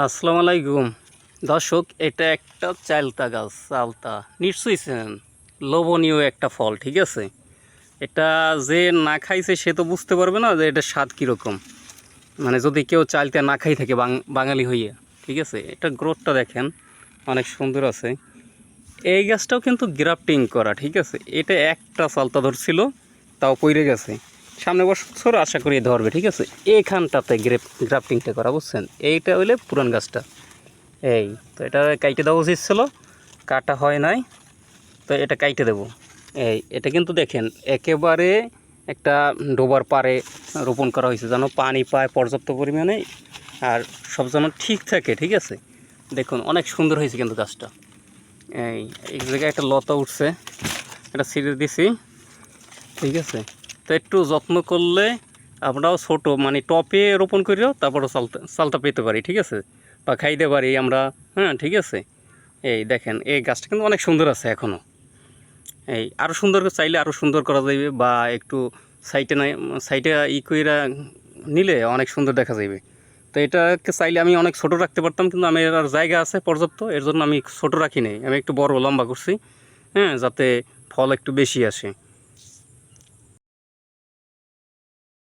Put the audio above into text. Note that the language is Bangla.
আসসালামু আলাইকুম। দর্শক, এটা একটা চালতা গাছ, চালতা। নিশ্চয়ই চেনেন, লোভনীয় একটা ফল, ঠিক আছে? এটা যে না খাইছে, সে তো বুঝতে পারবে না যে এটা স্বাদ কীরকম। মানে যদি কেউ চালতা না খাই থাকে বাঙালি হইয়ে, ঠিক আছে? এটা গ্রোথটা দেখেন, অনেক সুন্দর আছে। এই গাছটাও কিন্তু গ্রাফটিং করা, ঠিক আছে? এটা একটা চালতা ধরছিল, তাও পইরে গেছে। সামনে বছর আশা করি ধরবে, ঠিক আছে? এইখানটাতে গ্রেপ গ্রাফটিংটা করা, বুঝছেন? এইটা হইলে পুরান গাছটা। এই, তো এটা কাইটে দেওয়া উচিত ছিল, কাটা হয় নাই, তো এটা কাইটে দেবো। এই, এটা কিন্তু দেখেন, একেবারে একটা ডোবার পারে রোপণ করা হয়েছে, যেন পানি পায় পর্যাপ্ত পরিমাণে, আর সব যেন ঠিক থাকে, ঠিক আছে? দেখুন, অনেক সুন্দর হয়েছে কিন্তু গাছটা। এই, এক জায়গায় একটা লতা উঠছে এটা ছিঁড়ে দিছি, ঠিক আছে? তো একটু যত্ন করলে আমরাও ছোট মানে টপে রোপণ করিও, তারপরও চালতা চালতা পেতে পারি, ঠিক আছে? বা খাইতে পারি আমরা হ্যাঁ ঠিক আছে? এই দেখেন, এই গাছটা কিন্তু অনেক সুন্দর আছে এখনও এই আরও সুন্দর চাইলে আরও সুন্দর করা যাবে বা একটু সাইটে নাই সাইটে ই কইরা নিলে অনেক সুন্দর দেখা যাবে তো এটাকে চাইলে আমি অনেক ছোট রাখতে পারতাম, কিন্তু আমি আর জায়গা আছে পর্যাপ্ত, এর জন্য আমি ছোট রাখি নাই। আমি একটু বড়, লম্বা করছি হ্যাঁ যাতে ফল একটু বেশি আসে।